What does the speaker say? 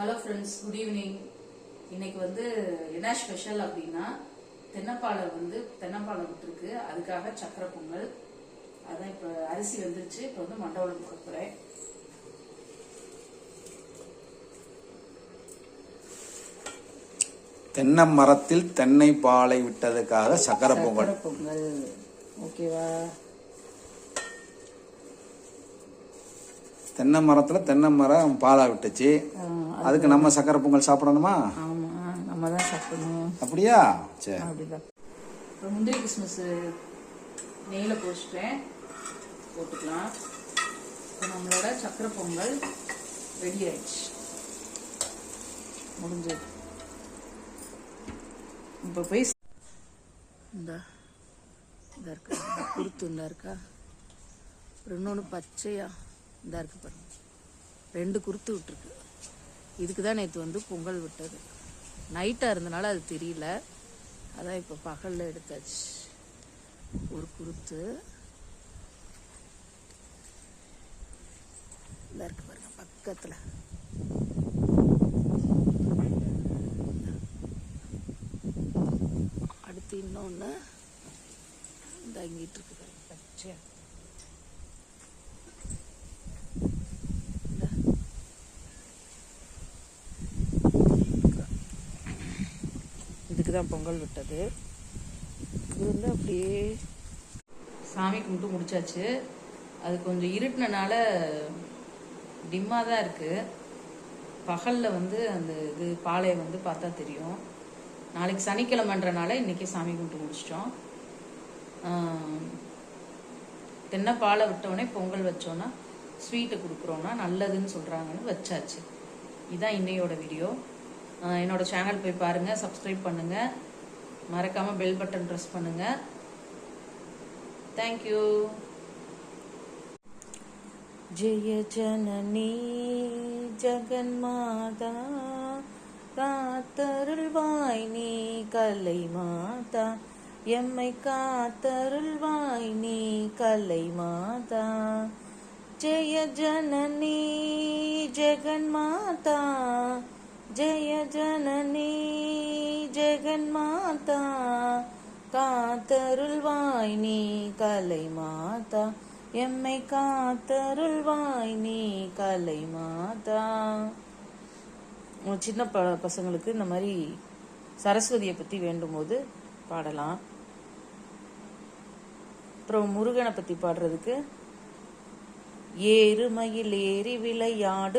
Hello friends good evening இன்னைக்கு வந்து என்ன ஸ்பெஷல் அப்படின்னா தென்னப்பாலை வந்து தென்னப்பாலை விட்டுருக்கு. அதுக்காக சக்கரை பொங்கல். அதான் இப்போ அரிசி வந்துருச்சு. இப்போ வந்து மண்டபம் கொடுக்குறேன் தென்னை மரத்தில் தென்னை பாலை விட்டதுக்காக சக்கரை பொங்கல். பொங்கல். ஓகேவா தென்னை மரத்துல தென்னை மரம் பாலா விட்டுச்சு. அதுக்கு நம்ம சக்கரை பொங்கல் சாப்பிடணுமா? ஆமா நம்ம தான் சாப்பிடணும். அப்படியா? சரி அப்படிதான். இப்போ முந்திரி கிறிஸ்மஸ் நெய்யில் போச்சுட்டேன் போட்டுக்கலாம். இப்போ நம்மளோட சக்கரை பொங்கல் ரெடி ஆயிடுச்சு. முடிஞ்சது. இப்போ போய் இந்த இந்த இருக்கா? இந்த குருத்து இந்த இருக்கா? அப்புறம் இன்னொன்று பச்சையா இந்த இருக்கு பாருங்க. ரெண்டு குருத்து விட்டுருக்கு. இதுக்கு தான் நேற்று வந்து பொங்கல் விட்டது. நைட்டாக இருந்தனால அது தெரியல. அதான் இப்போ பகலில் எடுத்தாச்சு. ஒரு குருத்து. இதாக இருக்கு பாருங்க பக்கத்தில். அடுத்து இன்னொன்று இந்த இங்கிட்டு இருக்கு பாருங்க இதுக்கு தான் பொங்கல் விட்டது. இது வந்து அப்படியே சாமி கும்பிட்டு முடிச்சாச்சு. அது கொஞ்சம் இருட்டினனால டிம்மாக தான் இருக்குது பகலில் வந்து அந்த இது பாலையை வந்து பார்த்தா தெரியும். நாளைக்கு சனிக்கிழமைன்றனால இன்றைக்கி சாமி கும்பிட்டு முடிச்சிட்டோம். தென்னை பாலை விட்டோடனே பொங்கல் வச்சோன்னா ஸ்வீட்டு கொடுக்குறோன்னா நல்லதுன்னு சொல்கிறாங்கன்னு வச்சாச்சு. இதுதான் இன்னையோட வீடியோ என்னோடய என்னோட சேனல் போய் பாருங்கள் சப்ஸ்கிரைப் பண்ணுங்கள் மறக்காமல் பெல் பட்டன் ப்ரெஸ் பண்ணுங்கள் தேங்க்யூ ஜெய ஜனனி ஜெகன்மாதா காத்தருள்வாய் நீ கலை மாதா. எம்மை காத்தருள்வாய் நீ கலை மாதா. ஜெய ஜனனி ஜெகன்மாதா மாதா. ஜனனி ஜெகன்மாதா காத்தருள்வாய் நீ கலை மாதா எம்மை காத்தருள்வாய் நீ கலை மாதா சின்ன ப பசங்களுக்கு இந்த மாதிரி சரஸ்வதியை பற்றி வேண்டும் போது பாடலாம். அப்புறம் முருகனை பற்றி பாடுறதுக்கு ஏறுமையில் ஏறி விளையாடு